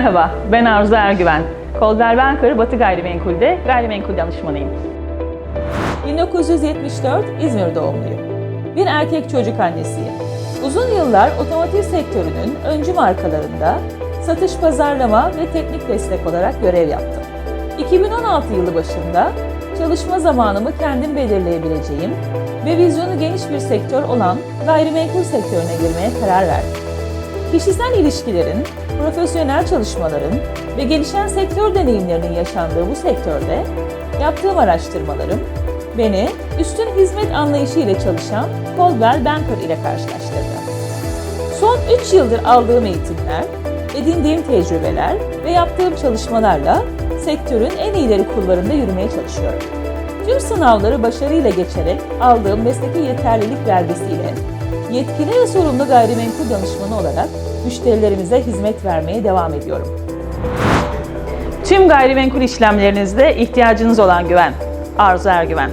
Merhaba, ben Arzu Ergüven. Coldwell Banker Batı Gayrimenkul'de gayrimenkul danışmanıyım. 1974 İzmir doğumluyum. Bir erkek çocuk annesiyim. Uzun yıllar otomotiv sektörünün öncü markalarında satış pazarlama ve teknik destek olarak görev yaptım. 2016 yılı başında çalışma zamanımı kendim belirleyebileceğim ve vizyonu geniş bir sektör olan gayrimenkul sektörüne girmeye karar verdim. Kişisel ilişkilerin, profesyonel çalışmaların ve gelişen sektör deneyimlerinin yaşandığı bu sektörde yaptığım araştırmalarım beni üstün hizmet anlayışı ile çalışan Coldwell Banker ile karşılaştırdı. Son 3 yıldır aldığım eğitimler, edindiğim tecrübeler ve yaptığım çalışmalarla sektörün en iyileri kullarında yürümeye çalışıyorum. Tüm sınavları başarıyla geçerek aldığım mesleki yeterlilik belgesiyle yetkili ve sorumlu gayrimenkul danışmanı olarak müşterilerimize hizmet vermeye devam ediyorum. Tüm gayrimenkul işlemlerinizde ihtiyacınız olan güven. Arzu Ergüven.